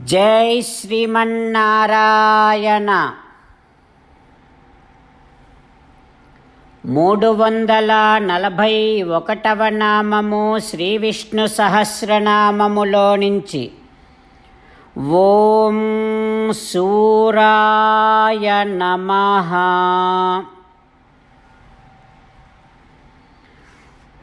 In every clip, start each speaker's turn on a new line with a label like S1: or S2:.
S1: జై శ్రీమన్నారాయణ. మూడు వందల నలభై ఒకటవ నామము శ్రీ విష్ణు సహస్రనామములో నుంచి. ఓం సూరాయ నమః.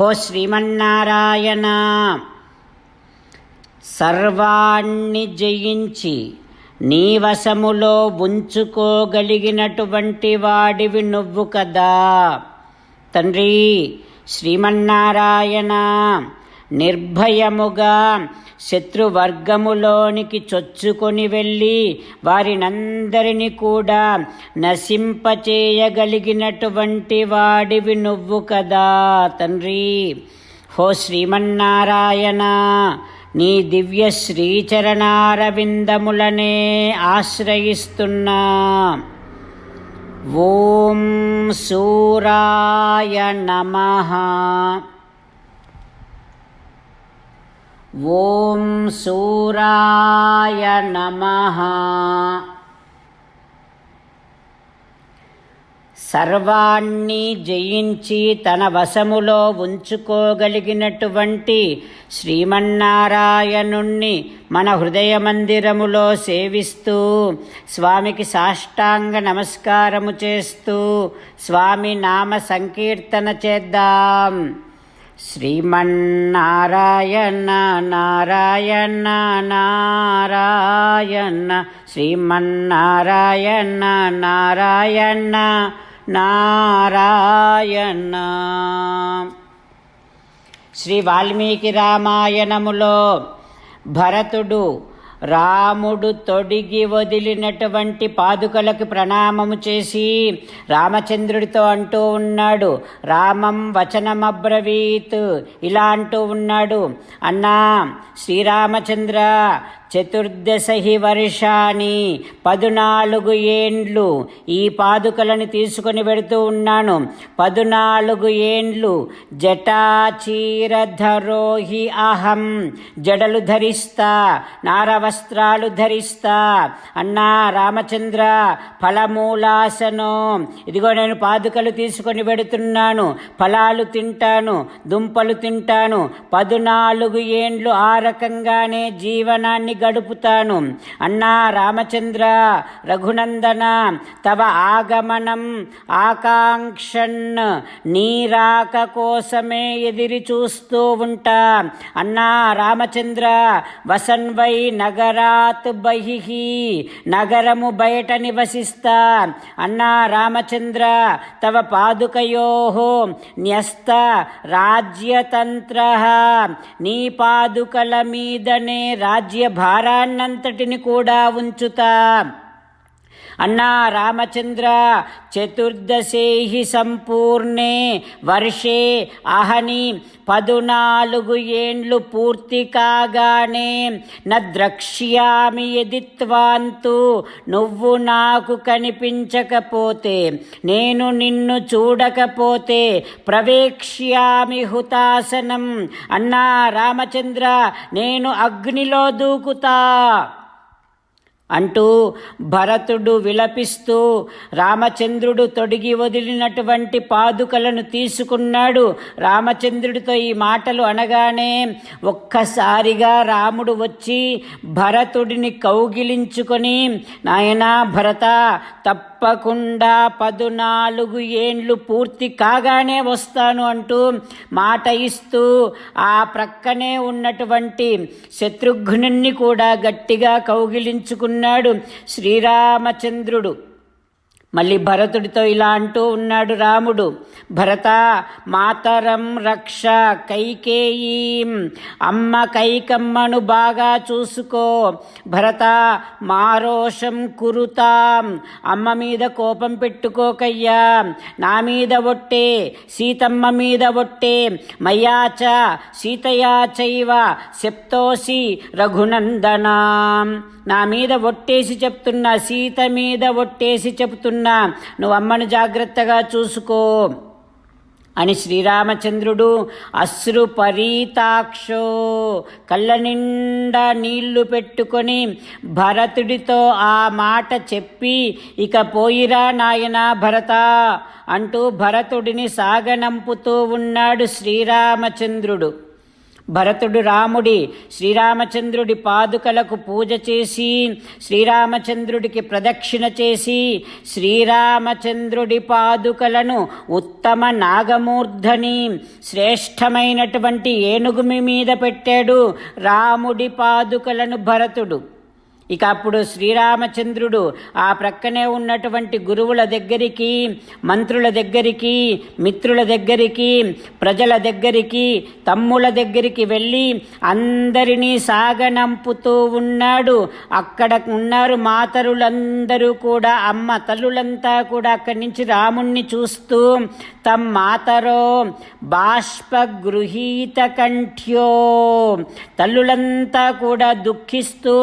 S1: హో శ్రీమన్నారాయణ. సర్వాన్ని జయించి నీ వశములో ఉంచుకోగలిగినటువంటి వాడివి నువ్వు కదా. తండ్రి శ్రీమన్నారాయణ నిర్భయముగా శత్రువర్గములోనికి చొచ్చుకొని వెళ్ళి వారినందరినీ కూడా నశింపచేయగలిగినటువంటి వాడివి నువ్వు కదా తండ్రి. హో శ్రీమన్నారాయణ నీ దివ్య శ్రీచరణారవిందములనే ఆశ్రయిస్తున్నా. ఓం సూరాయ నమః. ఓం సూరాయ నమః. సర్వాన్ని జయించి తన వశములో ఉంచుకోగలిగినటువంటి శ్రీమన్నారాయణుణ్ణి మన హృదయ మందిరములో సేవిస్తూ స్వామికి సాష్టాంగ నమస్కారము చేస్తూ స్వామి నామ సంకీర్తన చేద్దాం. శ్రీమన్నారాయణ నారాయణ నారాయణ శ్రీమన్నారాయణ నారాయణ నారాయణ. శ్రీ వాల్మీకి రామాయణములో భరతుడు రాముడు తొడిగి వదిలినటువంటి పాదుకలకు ప్రణామము చేసి రామచంద్రుడితో అంటూ ఉన్నాడు రామం వచనమబ్రవీత్ ఇలా అంటూ ఉన్నాడు అన్నా శ్రీరామచంద్ర చతుర్దశహి వర్షాని పదునాలుగు ఏండ్లు ఈ పాదుకలను తీసుకొని వెడుతూ ఉన్నాను. పదునాలుగు ఏండ్లు జటాచీరధరోహి అహం జడలు ధరిస్తా నారవస్త్రాలు ధరిస్తా. అన్నా రామచంద్ర ఫలమూలాసనో. ఇదిగో నేను పాదుకలు తీసుకొని వెడుతున్నాను ఫలాలు తింటాను దుంపలు తింటాను. పదునాలుగు ఏండ్లు ఆ రకంగానే జీవనాన్ని గడుపుతాను. అన్నా రామచంద్ర రఘునందన తవ ఆగమనం ఆకాంక్షన్ నీరాక కోసమే ఎదిరి చూస్తూ ఉంటా. అన్నా రామచంద్ర వసన్వై నగరాత్ బహిహి నగరము బయట నివసిస్తా. అన్నా రామచంద్ర తవ పాదుకయో న్యస్త రాజ్యతంత్ర. నీ పాదుకల మీదనే రాజ్య భారాన్నంతటిని కూడా ఉంచుతా. అన్నా రామచంద్ర చతుర్దశేహి సంపూర్ణే వర్షే అహని పదునాలుగు ఏండ్లు పూర్తి కాగానే నద్రక్ష్యామి ఎదిత్వాంతు. నువ్వు నాకు కనిపించకపోతే నేను నిన్ను చూడకపోతే ప్రవేక్ష్యామి హుతాసనం. అన్నా రామచంద్ర నేను అగ్నిలో దూకుతా. అంటూ భరతుడు విలపిస్తూ రామచంద్రుడు తొడిగి వదిలినటువంటి పాదుకలను తీసుకున్నాడు. రామచంద్రుడితో ఈ మాటలు అనగానే ఒక్కసారిగా రాముడు వచ్చి భరతుడిని కౌగిలించుకొని నాయనా భరత తప్పకుండా పదునాలుగు ఏండ్లు పూర్తి కాగానే వస్తాను అంటూ మాట ఇస్తూ ఆ ప్రక్కనే ఉన్నటువంటి శత్రుఘ్నుణ్ణి కూడా గట్టిగా కౌగిలించుకున్నాడు శ్రీరామచంద్రుడు. మళ్ళీ భరతుడితో ఇలా అంటూ ఉన్నాడు రాముడు. భరత మాతరం రక్ష కైకేయీం అమ్మ కైకమ్మను బాగా చూసుకో. భరత మారోషం కురుతాం అమ్మ మీద కోపం పెట్టుకోకయ్యా. నా మీద ఒట్టే సీతమ్మ మీద ఒట్టే. మయాచ సీతయాచైవ సెప్తోసి రఘునందనా. నా మీద ఒట్టేసి చెప్తున్నా సీత మీద ఒట్టేసి చెప్తున్నా నువ్వు అమ్మను జాగ్రత్తగా చూసుకో. అని శ్రీరామచంద్రుడు అశ్రు పరీతాక్షో కళ్ళ నిండా నీళ్ళు పెట్టుకొని భరతుడితో ఆ మాట చెప్పి ఇక పోయిరా నాయన భరత అంటూ భరతుడిని సాగనంపుతూ ఉన్నాడు శ్రీరామచంద్రుడు. భరతుడు రాముడి శ్రీరామచంద్రుడి పాదుకలకు పూజ చేసి శ్రీరామచంద్రుడికి ప్రదక్షిణ చేసి శ్రీరామచంద్రుడి పాదుకలను ఉత్తమ నాగమూర్ధని శ్రేష్టమైనటువంటి ఏనుగుమి మీద పెట్టాడు రాముడి పాదుకలను భరతుడు. ఇక అప్పుడు శ్రీరామచంద్రుడు ఆ ప్రక్కనే ఉన్నటువంటి గురువుల దగ్గరికి మంత్రుల దగ్గరికి మిత్రుల దగ్గరికి ప్రజల దగ్గరికి తమ్ముల దగ్గరికి వెళ్ళి అందరినీ సాగనంపుతూ ఉన్నాడు. అక్కడ ఉన్నారు మాతరులందరూ కూడా అమ్మ తల్లులంతా కూడా అక్కడి నుంచి రాముణ్ణి చూస్తూ తమ్ మాతరో బాష్పగృహీత కంఠ్యో తల్లులంతా కూడా దుఃఖిస్తూ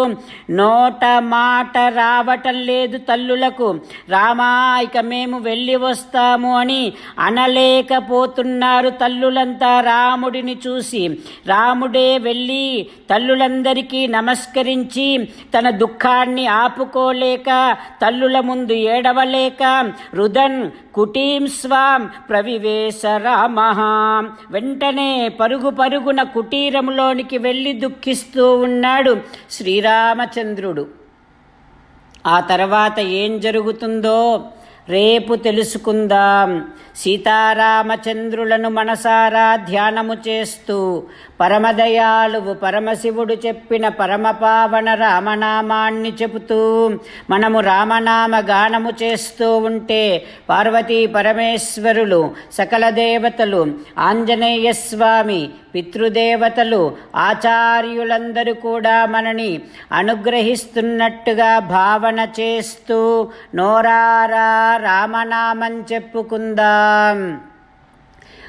S1: నో నోట మాట రావటం లేదు తల్లులకు. రామా ఇక మేము వెళ్ళి వస్తాము అని అనలేకపోతున్నారు తల్లులంతా రాముడిని చూసి. రాముడే వెళ్ళి తల్లులందరికీ నమస్కరించి తన దుఃఖాన్ని ఆపుకోలేక తల్లుల ముందు ఏడవలేక రుదన్ కుటీం స్వాం ప్రవివేశ రామ. వెంటనే పరుగు పరుగున కుటీరంలోనికి వెళ్ళి దుఃఖిస్తూ ఉన్నాడు శ్రీరామచంద్రుడు. ఆ తర్వాత ఏం జరుగుతుందో రేపు తెలుసుకుందాం. సీతారామచంద్రులను మనసారా ధ్యానము చేస్తూ పరమదయాళువు పరమశివుడు చెప్పిన పరమపావన రామనామాన్ని చెబుతూ మనము రామనామ గానము చేస్తూ ఉంటే పార్వతీ పరమేశ్వరులు సకల దేవతలు ఆంజనేయ స్వామి పితృదేవతలు ఆచార్యులందరూ కూడా మనని అనుగ్రహిస్తున్నట్టుగా భావన చేస్తూ నోరారా రామనామం చెప్పుకుందాం.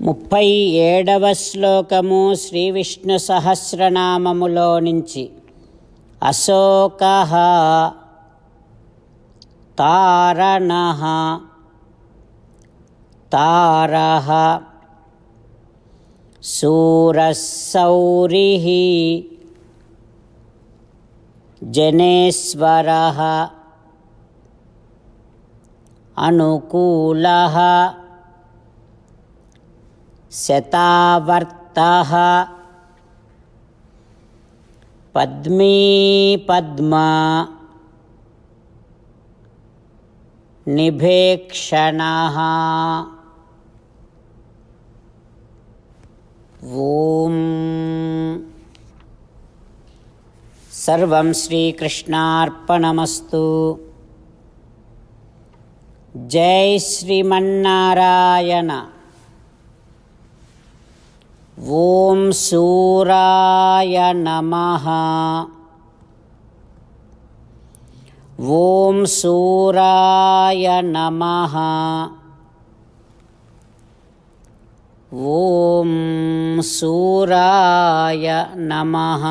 S1: ముప్పై ఏడవ శ్లోకము శ్రీ విష్ణు సహస్రనామములో నుంచి. అశోక తారణ తార సూరసౌరి జనేశ్వర అనుకూల शतावर्तः। पद्मी पद्मा निभेक्षणः। ॐ। सर्वं श्रीकृष्णार्पणमस्तु। जय श्रीमन्नारायण। ॐ सूराय नमः। ॐ सूराय नमः। ॐ सूराय नमः।